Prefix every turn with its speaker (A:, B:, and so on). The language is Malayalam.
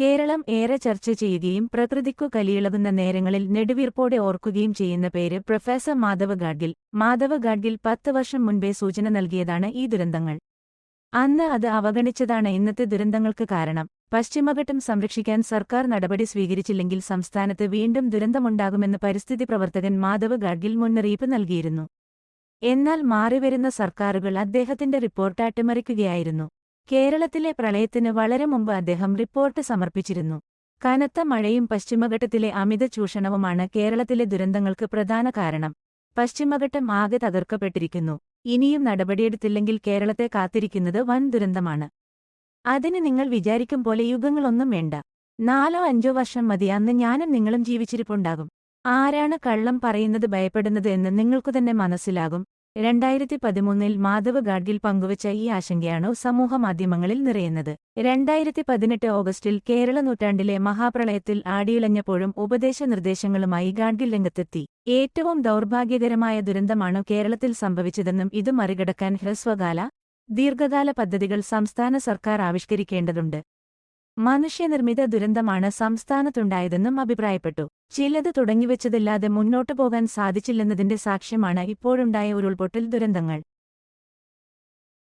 A: കേരളം ഏറെ ചർച്ച ചെയ്യുകയും പ്രകൃതിക്കു കലിയിളകുന്ന നേരങ്ങളിൽ നെടുവീർപ്പോടെ ഓർക്കുകയും ചെയ്യുന്ന പേര് പ്രൊഫസർ മാധവ് ഗാഡ്ഗിൽ. മാധവ് ഗാഡ്ഗിൽ പത്ത് വർഷം മുൻപേ സൂചന നൽകിയതാണ് ഈ ദുരന്തങ്ങൾ. അന്ന് അത് അവഗണിച്ചതാണ് ഇന്നത്തെ ദുരന്തങ്ങൾക്ക് കാരണം. പശ്ചിമഘട്ടം സംരക്ഷിക്കാൻ സർക്കാർ നടപടി സ്വീകരിച്ചില്ലെങ്കിൽ സംസ്ഥാനത്ത് വീണ്ടും ദുരന്തമുണ്ടാകുമെന്ന് പരിസ്ഥിതി പ്രവർത്തകൻ മാധവ് ഗാഡ്ഗിൽ മുന്നറിയിപ്പ് നൽകിയിരുന്നു. എന്നാൽ മാറിവരുന്ന സർക്കാരുകൾ അദ്ദേഹത്തിന്റെ റിപ്പോർട്ട് അട്ടിമറിക്കുകയായിരുന്നു. കേരളത്തിലെ പ്രളയത്തിന് വളരെ മുമ്പ് അദ്ദേഹം റിപ്പോർട്ട് സമർപ്പിച്ചിരുന്നു. കനത്ത മഴയും പശ്ചിമഘട്ടത്തിലെ അമിത ചൂഷണവുമാണ് കേരളത്തിലെ ദുരന്തങ്ങൾക്ക് പ്രധാന കാരണം. പശ്ചിമഘട്ടം ആകെ തകർക്കപ്പെട്ടിരിക്കുന്നു. ഇനിയും നടപടിയെടുത്തില്ലെങ്കിൽ കേരളത്തെ കാത്തിരിക്കുന്നത് വൻ ദുരന്തമാണ്. അതിന് നിങ്ങൾ വിചാരിക്കും പോലെ യുഗങ്ങളൊന്നും വേണ്ട. നാലോ അഞ്ചോ വർഷം മതി അന്ന് ഞാനും നിങ്ങളും ജീവിച്ചിരിപ്പുണ്ടാകും. ആരാണ് കള്ളം പറയുന്നത് ഭയപ്പെടുന്നത് എന്ന് നിങ്ങൾക്കു തന്നെ മനസ്സിലാകും. രണ്ടായിരത്തി പതിമൂന്നിൽ മാധവ് ഗാഡ്ഗിൽ പങ്കുവച്ച ഈ ആശങ്കയാണോ സമൂഹമാധ്യമങ്ങളിൽ നിറയുന്നത്. രണ്ടായിരത്തി പതിനെട്ട് ഓഗസ്റ്റിൽ കേരള നൂറ്റാണ്ടിലെ മഹാപ്രളയത്തിൽ ആടിയുലഞ്ഞപ്പോഴും ഉപദേശ നിർദ്ദേശങ്ങളുമായി ഗാഡ്ഗിൽ രംഗത്തെത്തി. ഏറ്റവും ദൗർഭാഗ്യകരമായ ദുരന്തമാണ് കേരളത്തിൽ സംഭവിച്ചതെന്നും ഇത് മറികടക്കാൻ ഹ്രസ്വകാല ദീർഘകാല പദ്ധതികൾ സംസ്ഥാന സർക്കാർ ആവിഷ്കരിക്കേണ്ടതുണ്ട്. മനുഷ്യനിർമ്മിത ദുരന്തമാണ് സംസ്ഥാനത്തുണ്ടായതെന്നും അഭിപ്രായപ്പെട്ടു. ചിലത് തുടങ്ങിവെച്ചതില്ലാതെ മുന്നോട്ടു പോകാൻ സാധിച്ചില്ലെന്നതിന്റെ സാക്ഷ്യമാണ് ഇപ്പോഴുണ്ടായ ഉരുൾപൊട്ടൽ ദുരന്തങ്ങൾ.